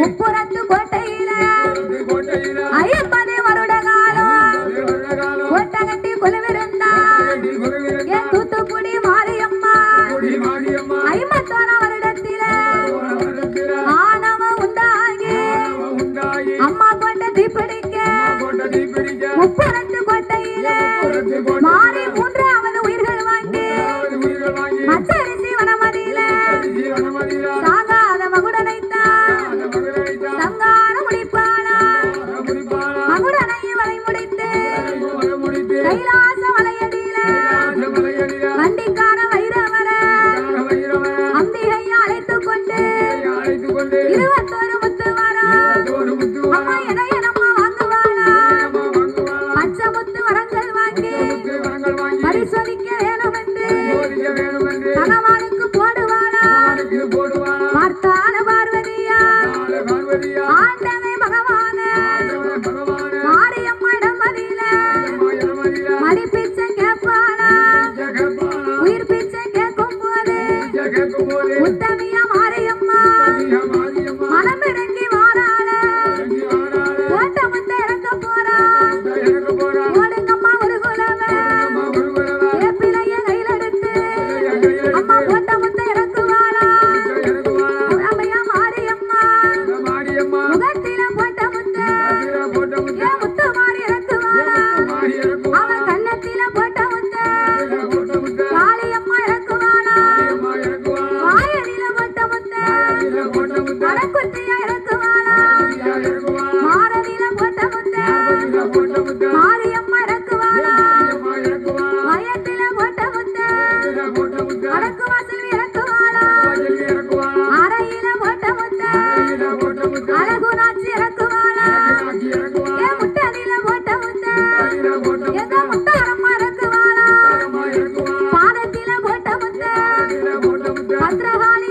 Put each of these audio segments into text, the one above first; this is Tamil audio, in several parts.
ಒಬ್ಬ இருபத்தோரு முத்து வர. அம்மா எதை என்னம்மா வாங்குவாளா. பச்சை முத்து வரங்கள் வாங்கி பரிசோதிக்க வேணும் என்று கணவானுக்கு போடுவாளா. பார்த்தான பார்வதியா. ஆண்டவை பகவான. மாரியம்மா இடமதியில. மடிப்பிச்சம் கேட்பாளா. உயிர் பிச்சம் கேட்கும் போது உத்தமியா மாரியம்மா. भद्रहानि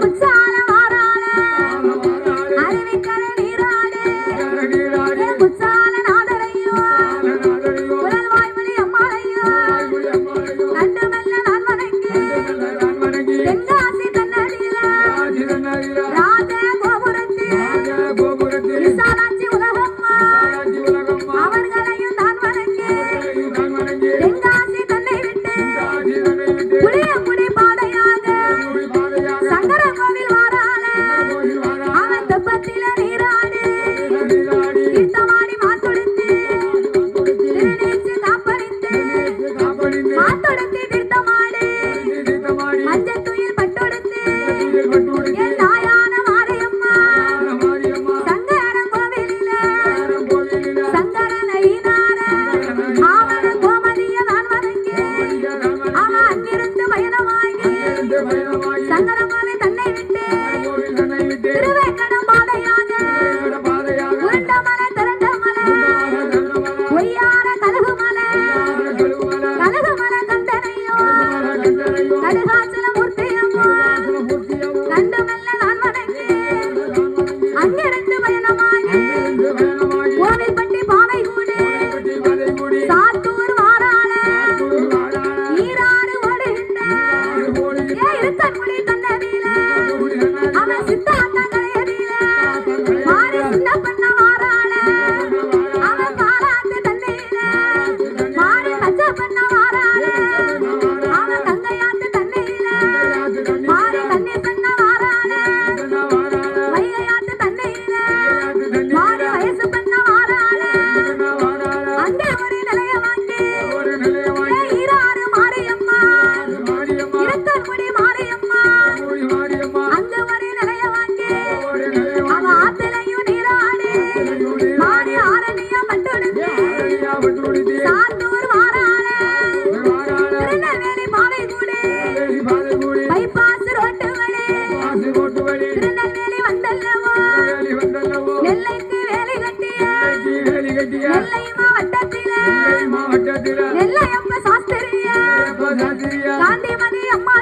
சங்கரமாவே தன்னை விட்டு திருவேங்கடம் பாதையாக உருண்ட மலை திரண்ட மலை பொய்யார கழுகு மலை கழுகு மலை கண்டனையோ கழுகாச்சல மூர்த்தி போடுகிறேன் காந்திமதி அம்மா.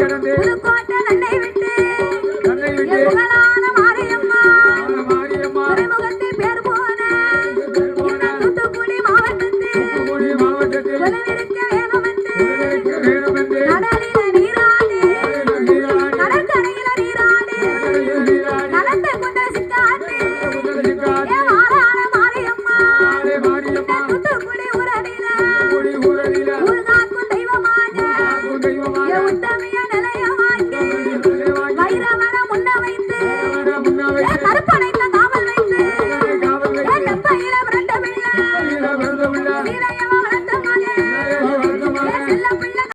கடந்து Yeah, with them, yeah,